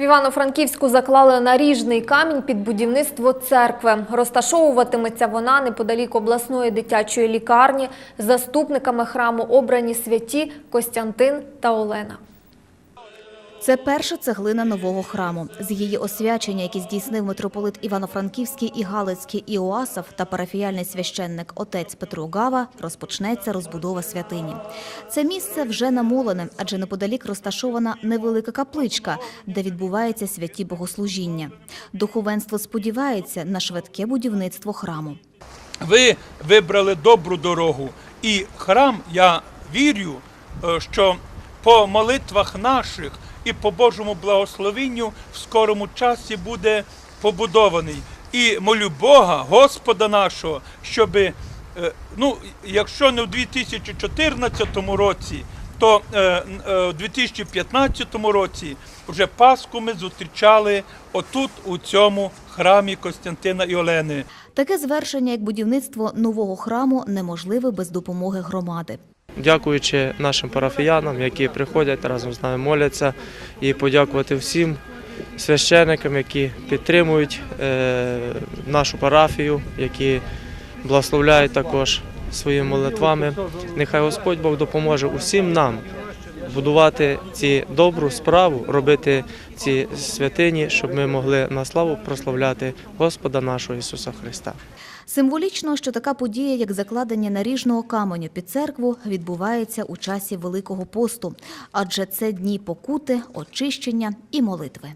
В Івано-Франківську заклали наріжний камінь під будівництво церкви. Розташовуватиметься вона неподалік обласної дитячої лікарні. Заступниками храму обрані святі Костянтин та Олена. Це перша цеглина нового храму. З її освячення, яке здійснив митрополит Івано-Франківський і Галицький Іоасов та парафіяльний священник отець Петро Гава, розпочнеться розбудова святині. Це місце вже намолене, адже неподалік розташована невелика капличка, де відбуваються святі богослужіння. Духовенство сподівається на швидке будівництво храму. ви вибрали добру дорогу. І храм, я вірю, е, що по молитвах наших і по Божому благословенню в скорому часі буде побудований. І молю Бога, Господа нашого, щоб, ну, якщо не в 2014 році, то е, е, у 2015 році вже Пасху ми зустрічали отут, у цьому храмі Костянтина і Олени. Таке звершення, як будівництво нового храму, неможливе без допомоги громади. Дякуючи нашим парафіянам, які приходять разом з нами моляться, і подякувати всім священикам, які підтримують е, нашу парафію, які благословляють також своїми молитвами. Нехай Господь Бог допоможе усім нам будувати ці добру справу, робити ці святині, щоб ми могли на славу прославляти Господа нашого Ісуса Христа. Символічно, що така подія, як закладення наріжного каменю під церкву, відбувається у часі Великого посту, адже це дні покути, очищення і молитви.